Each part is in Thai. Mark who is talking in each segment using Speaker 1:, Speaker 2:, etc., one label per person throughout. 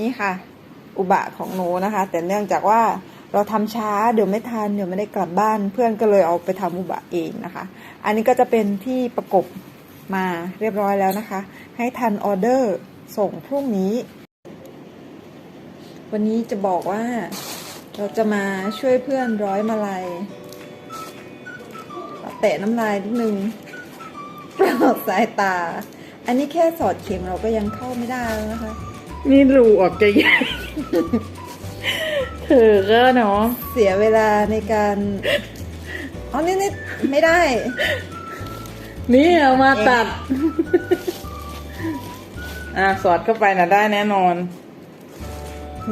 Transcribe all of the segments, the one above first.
Speaker 1: นี่ค่ะ อุบะของหนูนะคะ แต่เนื่องจากว่าเราทำช้าเดี๋ยวไม่ทันเดี๋ยวไม่ได้กลับบ้าน เพื่อนก็เลยเอาไปทำอุบะเองนะคะ อันนี้ก็จะเป็นที่ประกบมาเรียบร้อยแล้วนะคะ ให้ทันออเดอร์ส่งพรุ่งนี้ วันนี้จะบอกว่าเราจะมาช่วยเพื่อนร้อยมาลัยแตะน้ำลายนิดนึงปลอดสายตา อันนี้แค่สอดเข็มเราก็ยังเข้าไม่ได้แล้วนะคะ
Speaker 2: นี่รูออกจะใหญ่เธอก็เนาะ
Speaker 1: เสียเวลาในการอ๋อนี่นี่ไม่ได้
Speaker 2: นี่เอามาตัด อะสอดเข้าไปนะได้แน่นอน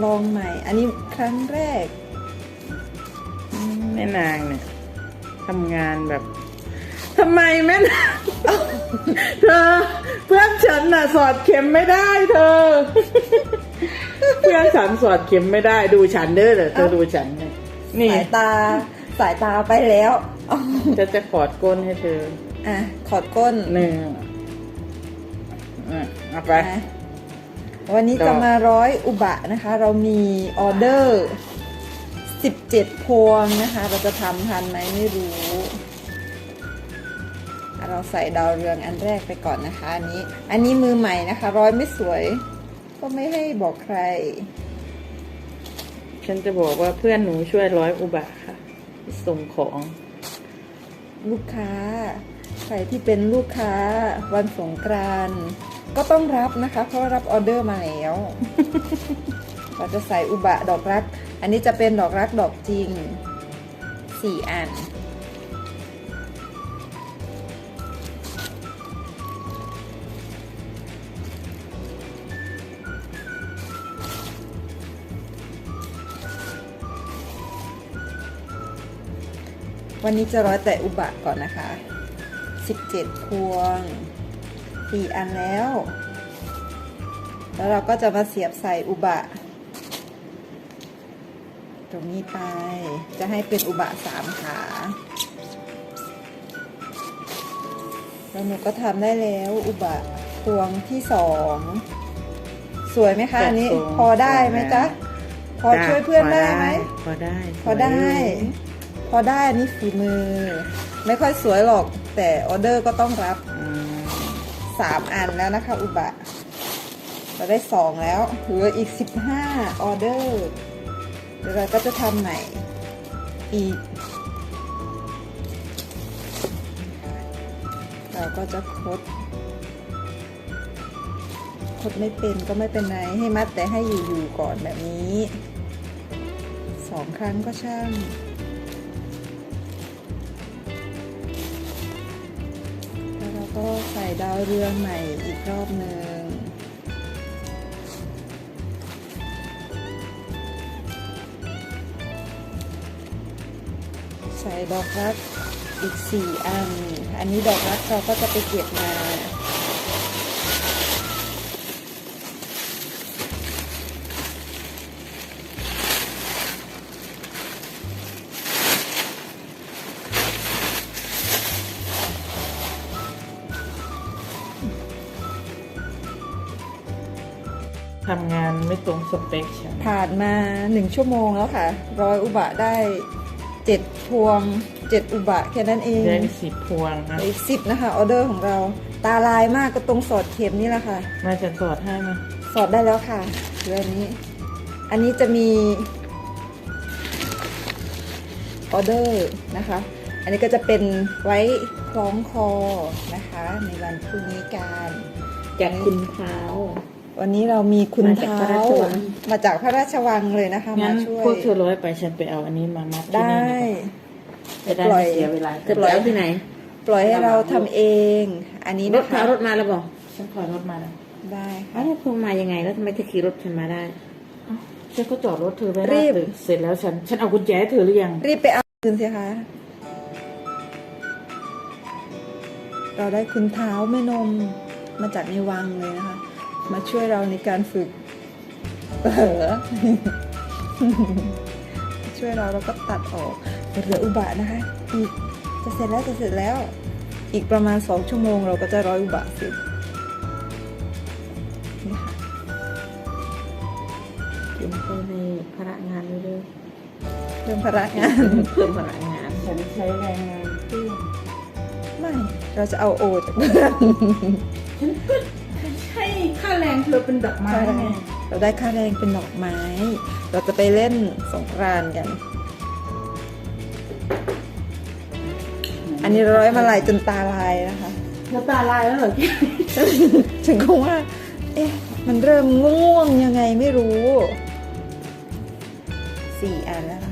Speaker 1: ลองใหม่ อันนี้ครั้งแรก
Speaker 2: แม่นางเนี่ยทำงานแบบทำไมแม่นางเธอเพื่อ นฉันน่ะสอดเข็มไม่ได้เธอ เพื่อนฉันสอดเข็มไม่ได้ดูฉันเด้อเดี๋ยวเธอ
Speaker 1: เอ้า
Speaker 2: ดูฉันเนี่ยนี่
Speaker 1: สายตาสายตาไปแล้วอ๋อ
Speaker 2: จะจะขอดก้นให้เธอ
Speaker 1: อะขอดก้น
Speaker 2: หนึ่งอะเอาไป
Speaker 1: นะวันนี้
Speaker 2: ดอก
Speaker 1: จะมาร้อยอุบะนะคะ เรามีออเดอร์สิบเจ็ดพวงนะคะ เราจะทำทันไหมไม่รู้อะ เราใส่ดาวเรืองอันแรกไปก่อนนะคะอันนี้ อันนี้มือใหม่นะคะ ร้อยไม่สวย ก็ไม่ให้บอกใคร
Speaker 2: ฉันจะบอกว่าเพื่อนหนูช่วยร้อยอุบะค่ะ ส่งของ
Speaker 1: ลูกค้า ใครที่เป็นลูกค้าวันสงกรานต์ก็ต้องรับนะคะ เพราะรับออเดอร์มาแล้วเราจะใส่อุบะดอกรัก อันนี้จะเป็นดอกรักดอกจริงสี่อัน วันนี้จะร้อยแต่อุบะก่อนนะคะ 17 พวง 4 อันแล้ว แล้วเราก็จะมาเสียบใส่อุบะ ตรงนี้ไป จะให้เป็นอุบะสามขา แล้วหนูก็ทำได้แล้วอุบะพวงที่สอง สวยไหมคะ อันนี้
Speaker 2: จัดทรง
Speaker 1: พอได้ไหมจ๊ะ พอช่วยเพื่อนได้ไหม
Speaker 2: พอได้
Speaker 1: พอได้ พอได้อันนี่ฝีมือ ไม่ค่อยสวยหรอกแต่ออเดอร์ก็ต้องรับสามอันแล้วนะคะ อุบะเราได้สองแล้วเหลืออีกสิบห้าออเดอร์เดี๋ยวเราก็จะทำใหม่อีก เราก็จะคดคดไม่เป็นก็ไม่เป็นไรให้มัดแต่ให้อยู่ๆก่อนแบบนี้สองครั้งก็ช่าง ดาวเรืองใหม่อีกรอบหนึ่งใส่ดอกรักอีกสี่อัน อันนี้ดอกรักเราก็จะไปเก็บมา
Speaker 2: ทำงานไม่ตรงสเปคฉัน
Speaker 1: ผ่านมาหนึ่งชั่วโมงแล้วค่ะ ร้อยอุบะได้เจ็ดพวงเจ็ดอุบะแค่นั้นเอง
Speaker 2: ได้สิบพวงนะ
Speaker 1: อีกสิบนะคะออเดอร์ของเรา ตาลายมากก็ตรงสอดเข็มนี่แหละค่ะ
Speaker 2: มาจะสอดให้ไหม
Speaker 1: สอดได้แล้วค่ะเรืออันนี้ อันนี้จะมีออเดอร์นะคะ อันนี้ก็จะเป็นไว้คล้องคอนะคะ ในวันพรุ่งนี้การ
Speaker 2: จากคุณเท้า
Speaker 1: วันนี้เรามีคุณ
Speaker 2: มาจาก
Speaker 1: เท้า
Speaker 2: พระราชวัง
Speaker 1: มาจากพระราชวังเลยนะคะ
Speaker 2: งั้
Speaker 1: มานช่วย
Speaker 2: พวกเธอร้อยไปฉันไปเอาอันนี้มามัดที่
Speaker 1: ได้
Speaker 2: นี่ดีกว่าจะได้
Speaker 1: ปล่
Speaker 2: ไม่
Speaker 1: อย
Speaker 2: เสียเวลา
Speaker 3: จะปล่อยเอาที่ไหน
Speaker 1: ปล่อยให้เราทำเอง อันนี้
Speaker 3: ร
Speaker 1: นะ
Speaker 3: ถ
Speaker 1: คะ
Speaker 3: พารถมาแล้วบอก
Speaker 2: ฉันขอรถมาแล้ว
Speaker 1: ได้
Speaker 3: เอ้า
Speaker 1: ค่ะ
Speaker 3: พวงมายังไงแล้วทำไมเธอขี่รถฉันมาได้
Speaker 2: เอ้าฉันก็จอดรถเธอไว้ห
Speaker 1: รี
Speaker 2: น้า
Speaker 1: บ
Speaker 2: ตึกเสร็จแล้วฉัน ฉันเอากุญแจให้เธอหรือยัง
Speaker 1: รีบไปเอาคืนสิคะเราได้คุณเท้าแม่นมมาจากในวังเลยนะคะ มาช่วยเราในการฝึกเออช่วยเราเราก็ตัดออกเหลืออุบะนะคะ อีกจะเสร็จแล้วจะเสร็จแล้ว อีกประมาณสองชั่วโมงเราก็จะร้อยอุบะเสร็จนี่ค่ะ
Speaker 3: กินไปในพนักงานเรื่อย
Speaker 1: เพิ่มพนักงาน
Speaker 3: ๆเพิ่มพนักงาน
Speaker 2: ฉันใช้แรงงานเพื่อน
Speaker 1: ไม่ เราจะเอาโอจากเพื่อน
Speaker 2: ให้ ค่าแรงเธอเป็นดอกไม้ไง
Speaker 1: เราได้ค่าแรงเป็นดอกไม้ เราจะไปเล่นสงกรานต์กัน อันนี้ร้อยมาลายจนตาลายนะคะ
Speaker 2: แล้วตาลายแล้วเหรอพี่
Speaker 1: ถึงก็ว่า เอ๊ะ มันเริ่มง่วงยังไงไม่รู้สี่อันแล้วนะ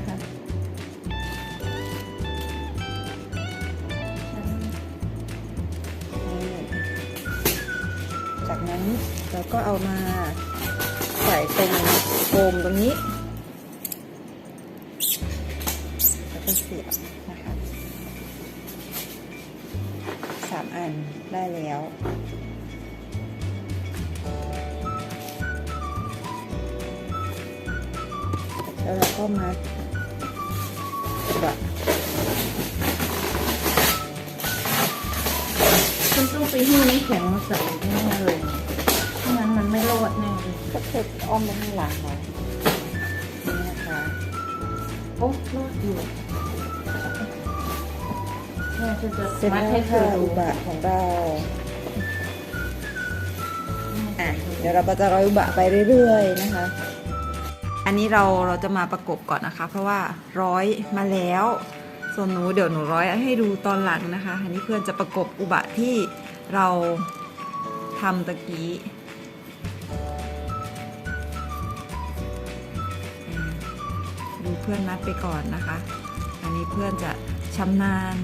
Speaker 1: คะ นั้นเราก็เอามาใส่ตรงโฟมตรงนี้ แล้วก็เสียบนะคะสามอันได้แล้วแล้วเราก็มา
Speaker 2: ฉันต้องไปหิ้วน้ำแข็งมาใส่แน่เลยไม่งั้นมันไม่รอดแน่เลย
Speaker 1: ก็เธออ้อมไปข้างหลังหน่อยนี่นะคะ
Speaker 2: โอ้รอดอยู่แม่ฉันจะ
Speaker 1: เสร็จ
Speaker 2: มัด
Speaker 1: แล้ว
Speaker 2: ให้เธ
Speaker 1: ค่ะ
Speaker 2: อดู
Speaker 1: อุบะของเราอะเดี๋ยวเราก็จะร้อยอุบะไปเรื่อยๆนะคะ อันนี้เราเราจะมาประกบก่อนนะคะ เพราะว่าร้อยมาแล้ว ส่วนหนูเดี๋ยวหนูร้อยให้ดูตอนหลังนะคะ อันนี้เพื่อนจะประกบอุบะที่ เราทำตะกี้ดูเพื่อนนัดไปก่อนนะคะ อันนี้เพื่อนจะชำนาญ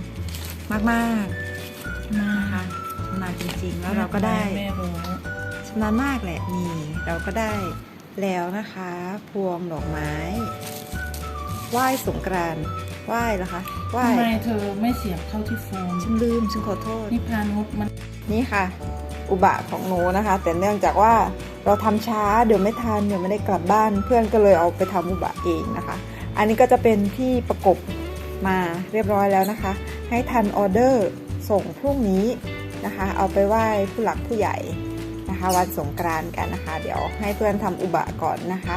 Speaker 1: มากๆนะคะชำนาญจริงๆ แล้วเราก็ได้ชำนาญมากแหละนี่เราก็ได้แล้วนะคะ พวงดอกไม้ ไหว้สงกรานต์ไหว้เหรอคะไหว้
Speaker 2: ทำไมเธอไม่เสียบเข้าที่โฟม
Speaker 1: ฉันลืมฉันขอโทษ
Speaker 2: นิพานุษมัน
Speaker 1: นี่ค่ะ อุบะของหนูนะคะ แต่เนื่องจากว่าเราทำช้าเดี๋ยวไม่ทันเดี๋ยวไม่ได้กลับบ้าน เพื่อนก็เลยเอาไปทำอุบะเองนะคะ อันนี้ก็จะเป็นที่ประกบมาเรียบร้อยแล้วนะคะ ให้ทันออเดอร์ส่งพรุ่งนี้นะคะ เอาไปไหว้ผู้หลักผู้ใหญ่นะคะ วันสงกรานต์กันนะคะ เดี๋ยวให้เพื่อนทำอุบะก่อนนะคะ